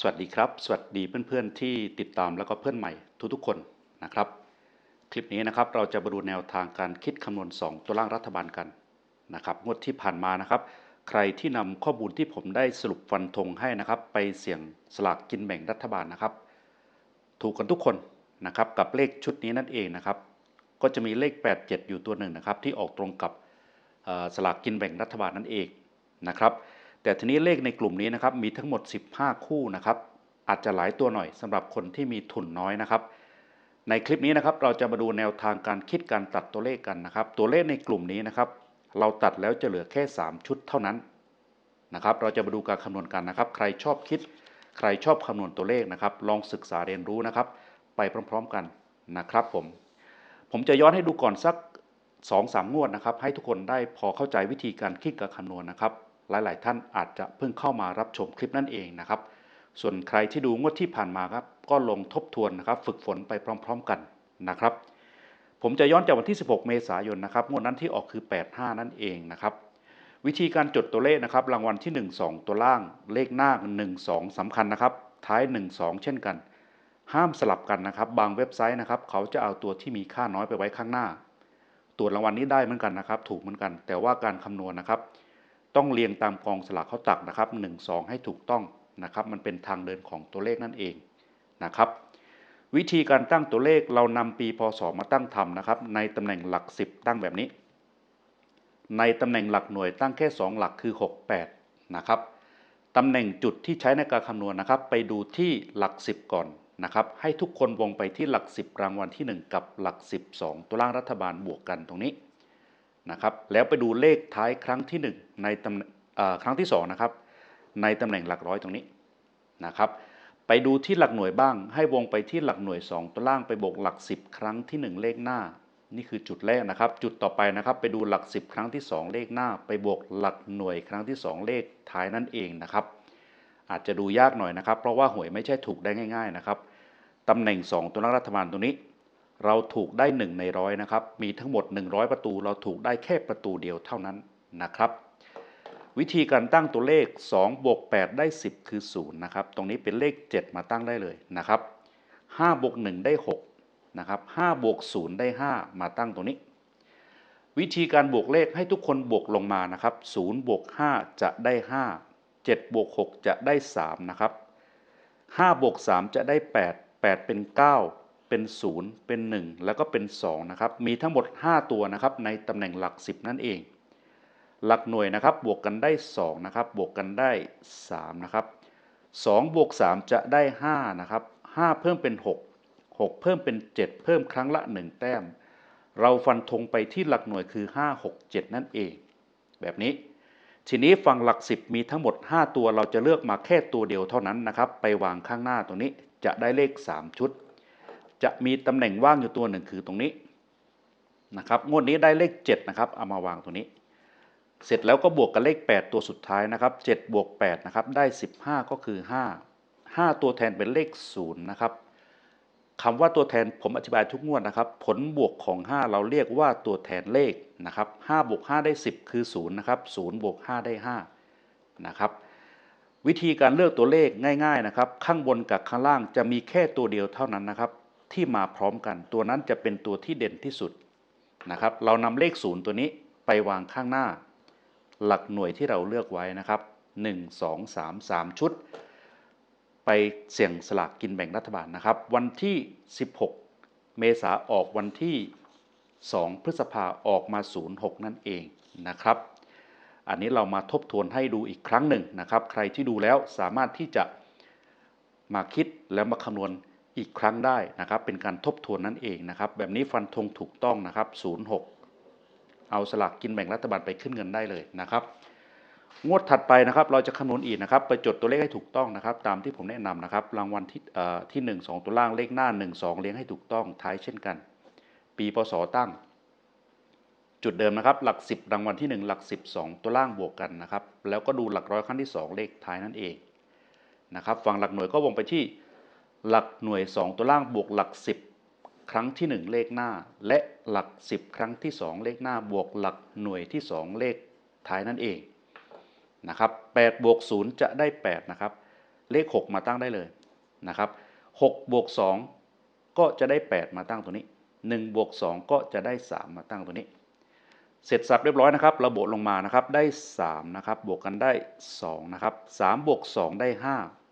สวัสดีครับ สวัสดีเพื่อนๆที่ติดตามแล้วก็เพื่อนใหม่ทุกๆคนนะครับ คลิปนี้นะครับเราจะมาดูแนวทางการคิดคำนวณ 2 ตัวล่างรัฐบาลกันนะครับงวดที่ผ่านมานะครับ ใครที่นำข้อมูลที่ผมได้สรุปฟันธงให้นะครับ ไปเสี่ยงสลากกินแบ่งรัฐบาลนะครับ ถูกกันทุกคนนะครับกับเลขชุดนี้นั่นเองนะครับ ก็จะมีเลข 87 อยู่ตัวหนึ่งนะครับ ที่ออกตรงกับสลากกินแบ่งรัฐบาลนั่นเองนะครับ แต่ทีนี้เลขในกลุ่มนี้นะครับมีทั้งหมด 15 คู่นะครับอาจจะหลายตัวหน่อยสำหรับคนที่มีทุนน้อยนะครับ ในคลิปนี้นะครับเราจะมาดูแนวทางการคิดการตัดตัวเลขกันนะครับ ตัวเลขในกลุ่มนี้นะครับ เราตัดแล้วจะเหลือแค่ 3 ชุดเท่านั้นนะครับ เราจะมาดูการคำนวณกันนะครับ ใครชอบคิด ใครชอบคำนวณตัวเลขนะครับ ลองศึกษาเรียนรู้นะครับ ไปพร้อม ๆกันนะครับ ผม ผมจะย้อนให้ดูก่อนสัก2-3สามงวดนะครับ ให้ทุกคนได้พอเข้าใจวิธีการคิดการคำนวณนะครับ หลาย ๆ ท่านอาจจะเพิ่งเข้ามารับชมคลิปนั่นเองนะครับ ส่วนใครที่ดูงวดที่ผ่านมาครับก็ลงทบทวนนะครับ ฝึกฝนไปพร้อม ๆ กันนะครับ ผมจะย้อนจากวันที่ 16 เมษายนนะครับงวดนั้นที่ออกคือ 85 นั่นเองนะครับ วิธีการจดตัวเลขนะครับ รางวัลที่ 1 2 ตัวล่าง เลขหน้า 1 2สำคัญนะครับ ท้าย 1 2 เช่นกัน ห้ามสลับกันนะครับ บางเว็บไซต์นะครับ เขาจะเอาตัวที่มีค่าน้อยไปไว้ข้างหน้าตรวจรางวัลนี้ได้เหมือนกันนะครับ ถูกเหมือนกัน แต่ว่าการคำนวณนะครับ ต้องเรียงตามกองสลากเขาตักนะครับ1 2 ให้ถูกต้องนะครับ มันเป็นทางเดินของตัวเลขนั่นเองนะครับ วิธีการตั้งตัวเลขเรานำปีพศมาตั้งทำนะครับ ในตำแหน่งหลัก 10 ตั้งแบบนี้ ในตำแหน่งหลักหน่วยตั้งแค่ 2 หลักคือ 68 นะครับตำแหน่งจุดที่ใช้ในการคำนวณนะครับ ไปดูที่หลัก 10 ก่อนนะครับ ให้ทุกคนวงไปที่หลัก 10 รางวัลที่ 1 กับหลัก 12 ตัวล่างรัฐบาลบวกกันตรงนี้ นะครับแล้วไปดูเลขท้ายครั้งที่1ในตำแหน่งเอ่อครั้งที่2นะครับในตำแหน่งหลักร้อยตรงนี้นะครับไปดูที่หลักหน่วยบ้าง ให้วงไปที่หลักหน่วย 2 ตัวล่างไปบวกหลัก 10 ครั้งที่ 1 เลขหน้า นี่คือจุดแรกนะครับ จุดต่อไปนะครับไปดูหลัก 10 ครั้งที่ 2 เลขหน้า ไปบวกหลักหน่วยครั้งที่ 2 เลขท้ายนั่นเองนะครับ อาจจะดูยากหน่อยนะครับ เพราะว่าหวยไม่ใช่ถูกได้ง่าย ๆนะครับตำแหน่ง 2 ตัวล่างรัฐบาลตรงนี้ เราถูกได้1ในร้อยนะครับ มีทั้งหมด 100 ประตู เราถูกได้แค่ประตูเดียวเท่านั้นนะครับ วิธีการตั้งตัวเลข2บวก8ได้ 10 คือ 0 นะครับ ตรงนี้เป็นเลข 7 มาตั้งได้เลยนะครับ5บวก1ได้ 6 นะครับ5บวก0ได้ 5 มาตั้งตรงนี้ วิธีการบวกเลขให้ทุกคนบวกลงมานะครับ0บวก5จะได้ 5 7บวก6จะได้ 3 นะครับ5บวก3จะได้ 8 8 เป็น 9 เป็น 0 เป็น 1 แล้วก็เป็น2นะครับมีทั้งหมด 5 ตัวนะครับในตำแหน่งหลัก 10 นั่นเอง หลักหน่วยนะครับบวกกันได้2นะครับบวกกันได้3นะครับ2บวก3จะได้5นะครับ5เพิ่มเป็น 6 6 เพิ่มเป็น 7 เพิ่มครั้งละ 1 แต้ม เราฟันธงไปที่หลักหน่วยคือ 5 6 7 นั่นเอง แบบนี้ ทีนี้ฝั่งหลัก 10 มีทั้งหมด 5 ตัวเราจะเลือกมาแค่ตัวเดียวเท่านั้นนะครับไปวางข้างหน้าตรงนี้จะได้เลข 3 ชุด จะมีตำแหน่งว่างอยู่ตัวหนึ่งคือตรงนี้นะครับงวดนี้ได้เลข 7 นะครับ เอามาวางตรงนี้ เสร็จแล้วก็บวกกับเลข 8 ตัวสุดท้ายนะครับ7บวก8นะครับได้ 15 ก็คือ 5 5 ตัวแทนเป็นเลข0นะครับคำว่าตัวแทนผมอธิบายทุกงวดนะครับ ผลบวกของ 5 เราเรียกว่าตัวแทนเลขนะครับ5บวก5ได้ 10 คือ0นะครับ0บวก5ได้5นะครับวิธีการเลือกตัวเลขง่าย ๆนะครับ ข้างบนกับข้างล่างจะมีแค่ตัวเดียวเท่านั้นนะครับ ที่มาพร้อมกัน ตัวนั้นจะเป็นตัวที่เด่นที่สุดนะครับ เรานำเลขศูนย์ตัวนี้ไปวางข้างหน้า หลักหน่วยที่เราเลือกไว้นะครับ 1 2 3 3 ชุด ไปเสี่ยงสลากกินแบ่งรัฐบาลนะครับ วันที่ 16 เมษาออกวันที่ 2 พฤษภาออกมา 06 นั่นเองนะครับ อันนี้เรามาทบทวนให้ดูอีกครั้งหนึ่งนะครับ ใครที่ดูแล้วสามารถที่จะมาคิดแล้วมาคำนวณ อีกครั้งได้นะครับ เป็นการทบทวนนั่นเองนะครับ แบบนี้ฟันธงถูกต้องนะครับ06 เอาสลากกินแบ่งรัฐบาลไปขึ้นเงินได้เลยนะครับ งวดถัดไปนะครับ เราจะคำนวณอีกนะครับ ไปจดตัวเลขให้ถูกต้องนะครับ ตามที่ผมแนะนำนะครับ รางวัลที่เอ่อที่ 1 2 ตัวล่างเลขหน้า 1 2 เลี้ยงให้ถูกต้องท้ายเช่นกัน ปีพศตั้ง จุดเดิมนะครับ หลัก 10 รางวัลที่ 1 หลัก 12 ตัวล่างบวกกันนะครับ แล้วก็ดูหลักร้อยครั้งที่ 2 เลขท้ายนั่นเองนะครับ ฝั่งหลักหน่วยก็วงไปที่ หลักหน่วย 2 ตัวล่างบวกหลัก 10 ครั้งที่ 1 เลขหน้า และหลัก 10 ครั้งที่ 2 เลขหน้า บวกหลักหน่วยที่ 2 เลขท้ายนั่นเองนะครับ8บวก0จะได้ 8 นะครับ เลข 6 มาตั้งได้เลยนะครับ6บวก2ก็จะได้ 8 มาตั้งตัวนี้1บวก2ก็จะได้ 3 มาตั้งตัวนี้ เสร็จสับเรียบร้อยนะครับราบวกลงมานะครับได้ 3 นะครับ บวกกันได้ 2 นะครับ3บวก2ได้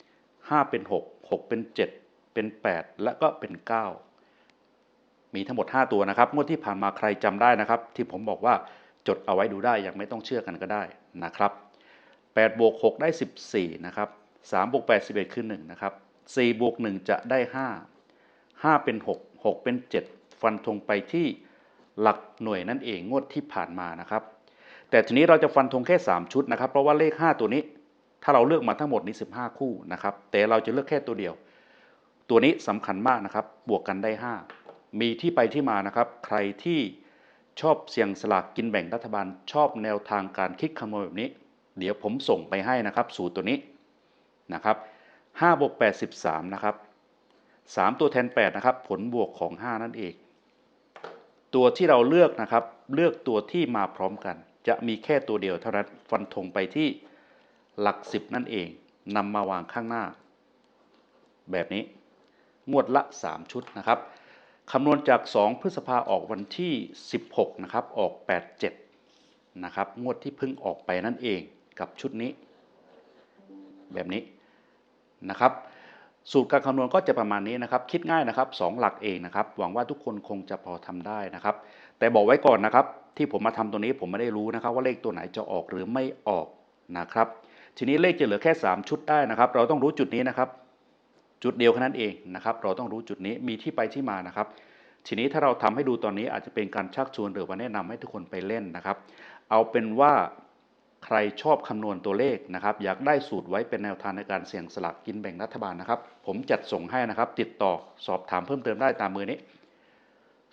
5 5 เป็น 6 6 เป็น 7 เป็น 8 และก็เป็น 9 มีทั้งหมด 5 ตัวนะครับงวดที่ผ่านมาใครจำได้นะครับ ที่ผมบอกว่าจดเอาไว้ดูได้ยังไม่ต้องเชื่อกันก็ได้นะครับ8บวก6ได้ 14นะครับ3บวก8 11 คือ 1 นะครับ4บวก1จะได้ 5 5 เป็น 6 6 เป็น 7 ฟันธงไปที่หลักหน่วยนั่นเองงวดที่ผ่านมานะครับ แต่ทีนี้เราจะฟันธงแค่ 3 ชุดนะครับ เพราะว่าเลข 5 ตัวนี้ ถ้าเราเลือกมาทั้งหมดนี้ 15 คู่นะครับ แต่เราจะเลือกแค่ตัวเดียว ตัวนี้สำคัญมากนะครับ บวกกันได้ 5 มีที่ไปที่มานะครับ ใครที่ชอบเสี่ยงสลากกินแบ่งรัฐบาล ชอบแนวทางการคิดคำนวณแบบนี้ เดี๋ยวผมส่งไปให้นะครับสูตรตัวนี้นะครับ5บวก8 13นะครับ3 ตัวแทน 8 นะครับ ผลบวกของ 5 นั่นเอง ตัวที่เราเลือกนะครับ เลือกตัวที่มาพร้อมกัน จะมีแค่ตัวเดียวเท่านั้น ฟันธงไปที่ หลัก10นั่นเองนำมาวางข้างหน้า แบบนี้ งวดละ 3 ชุดนะครับคำนวณจาก 2 พฤษภาออกวันที่ 16 นะครับ ออก 87 นะครับ งวดที่เพิ่งออกไปนั่นเองกับชุดนี้ แบบนี้นะครับ สูตรการคำนวณก็จะประมาณนี้นะครับ คิดง่ายนะครับสองหลักเองนะครับ หวังว่าทุกคนคงจะพอทำได้นะครับ แต่บอกไว้ก่อนนะครับ ที่ผมมาทำตัวนี้ผมไม่ได้รู้นะครับ ว่าเลขตัวไหนจะออกหรือไม่ออกนะครับ ทีนี้เลขจะเหลือแค่ 3 ชุดได้นะครับ เราต้องรู้จุดนี้นะครับ จุดเดียวแค่นั้นเองนะครับ เราต้องรู้จุดนี้มีที่ไปที่มานะครับ ทีนี้ถ้าเราทำให้ดูตอนนี้อาจจะเป็นการชักชวนหรือว่าแนะนำให้ทุกคนไปเล่นนะครับ เอาเป็นว่าใครชอบคำนวณตัวเลขนะครับ อยากได้สูตรไว้เป็นแนวทางในการเสี่ยงสลากกินแบ่งรัฐบาลนะครับ ผมจัดส่งให้นะครับ ติดต่อสอบถามเพิ่มเติมได้ตามเบอร์นี้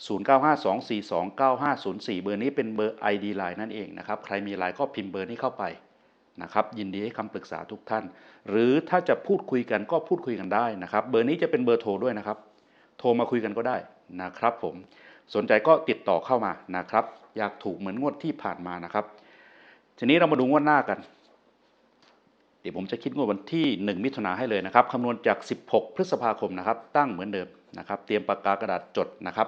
0952429504 เบอร์นี้เป็นเบอร์ ID Line นั่นเองนะครับ ใครมีไลน์ก็พิมพ์เบอร์นี้เข้าไป นะครับยินดีให้คำปรึกษาทุกท่าน หรือถ้าจะพูดคุยกันก็พูดคุยกันได้นะครับเบอร์นี้จะเป็นเบอร์โทรด้วยนะครับ โทรมาคุยกันก็ได้นะครับผมสนใจก็ติดต่อเข้ามานะครับ อยากถูกเหมือนงวดที่ผ่านมานะครับ ทีนี้เรามาดูงวดหน้ากัน เดี๋ยวผมจะคิดงวดวันที่ 1 มิถุนาให้เลยนะครับคำนวณจาก 16 พฤษภาคมนะครับ ตั้งเหมือนเดิมนะครับ เตรียมปากกากระดาษจดนะครับ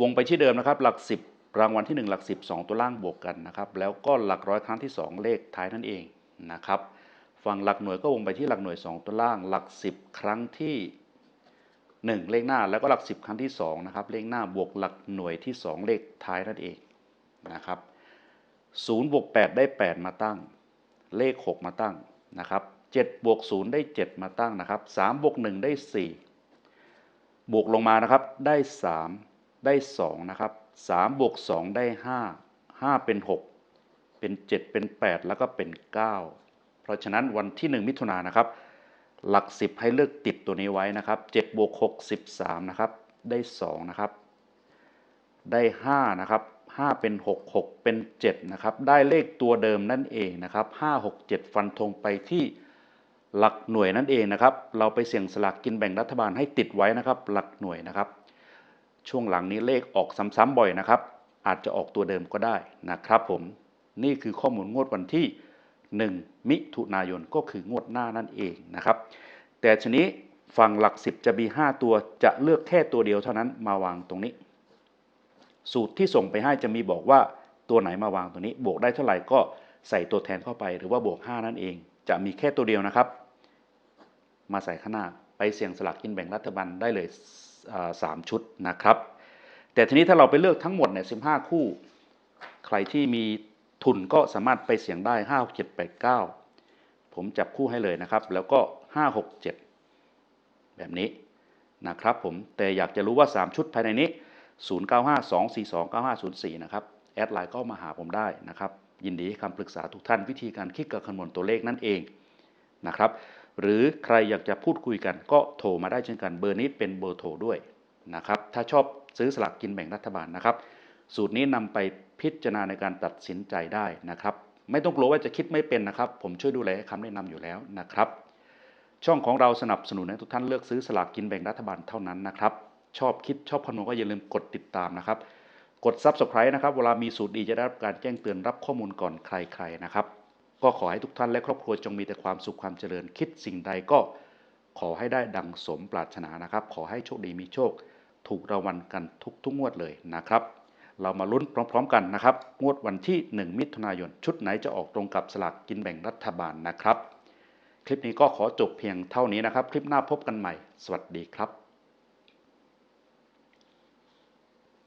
วงไปที่เดิมนะครับ หลัก 10 รางวัลที่ 1 หลัก 10 2 ตัวล่างบวกกันนะครับ แล้วก็หลักร้อยครั้งที่ 2 เลขท้ายนั่นเองนะครับ ฝั่งหลักหน่วยก็วงไปที่หลักหน่วย 2 ตัวล่าง หลัก 10 ครั้งที่ 1 เลขหน้า แล้วก็หลัก 10 ครั้งที่2นะครับ เลขหน้าบวกหลักหน่วยที่ 2 เลขท้ายนั่นเองนะครับ0บวก8ได้ 8 มาตั้ง เลข 6 มาตั้งนะครับ7บวก0ได้ 7 มาตั้งนะครับ3บวก1ได้ 4 บวกลงมานะครับได้ 3 ได้2นะครับ3บวก2ได้ 5 5 เป็น 6 เป็น 7 เป็น 8 แล้วก็เป็น 9 เพราะฉะนั้นวันที่ 1 มิถุนายนนะครับ หลัก 10 ให้เลือกติดตัวนี้ไว้นะครับ7บวก6 13นะครับได้2นะครับได้5นะครับ5 เป็น 6 6 เป็น 7 นะครับ ได้เลขตัวเดิมนั่นเองนะครับ 5 6 7 ฟันธงไปที่หลักหน่วยนั่นเองนะครับ เราไปเสี่ยงสลากกินแบ่งรัฐบาลให้ติดไว้นะครับ หลักหน่วยนะครับ ช่วงหลังนี้เลขออกซ้ำๆบ่อยนะครับ อาจจะออกตัวเดิมก็ได้นะครับผมนี่คือข้อมูลงวดวันที่ 1 มิถุนายนก็คืองวดหน้านั่นเองนะครับ แต่ทีนี้ฝั่งหลัก 10 จะมี 5 ตัวจะเลือกแค่ตัวเดียวเท่านั้นมาวางตรงนี้ สูตรที่ส่งไปให้จะมีบอกว่าตัวไหนมาวางตัวนี้ บวกได้เท่าไหร่ก็ใส่ตัวแทนเข้าไปหรือว่าบวก 5 นั่นเอง จะมีแค่ตัวเดียวนะครับ มาใส่ข้างหน้าไปเสี่ยงสลากกินแบ่งรัฐบาลได้เลย สามชุดนะครับ แต่ทีนี้ถ้าเราไปเลือกทั้งหมดเนี่ยสิคู่ ใครที่มีทุนก็สามารถไปเสี่ยงได้ 5 6 7 8 9 ผมจับคู่ให้เลยนะครับ แล้วก็ 5 6 7 แบบนี้นะครับผม แต่อยากจะรู้ว่า 3 ชุดภายในนี้ 0952429504 นะครับ แอดไลน์ก็มาหาผมได้นะครับ ยินดีให้คำปรึกษาทุกท่านวิธีการคิดกับคำนวณตัวเลขนั่นเองนะครับ หรือใครอยากจะพูดคุยกันก็โทรมาได้เช่นกันเบอร์นี้เป็นเบอร์โทรด้วยนะครับถ้าชอบซื้อสลากกินแบ่งรัฐบาลนะครับ สูตรนี้นำไปพิจารณาในการตัดสินใจได้นะครับ ไม่ต้องกลัวว่าจะคิดไม่เป็นนะครับ ผมช่วยดูแลให้คำแนะนำอยู่แล้วนะครับ ช่องของเราสนับสนุนให้ทุกท่านเลือกซื้อสลากกินแบ่งรัฐบาลเท่านั้นนะครับชอบคิดชอบคำนวณก็อย่าลืมกดติดตามนะครับ กด Subscribe นะครับ เวลามีสูตรดีจะได้รับการแจ้งเตือนรับข้อมูลก่อนใครๆนะครับ ก็ขอให้ทุกท่านและครอบครัวจงมีแต่ความสุขความเจริญคิดสิ่งใดก็ขอให้ได้ดังสมปรารถนานะครับ ขอให้โชคดีมีโชค ถูกรางวัลกันทุกทุกงวดเลยนะครับ เรามาลุ้นพร้อม ๆ กันนะครับ งวดวันที่ 1 มิถุนายน ชุดไหนจะออกตรงกับสลากกินแบ่งรัฐบาลนะครับ คลิปนี้ก็ขอจบเพียงเท่านี้นะครับ คลิปหน้าพบกันใหม่ สวัสดีครับ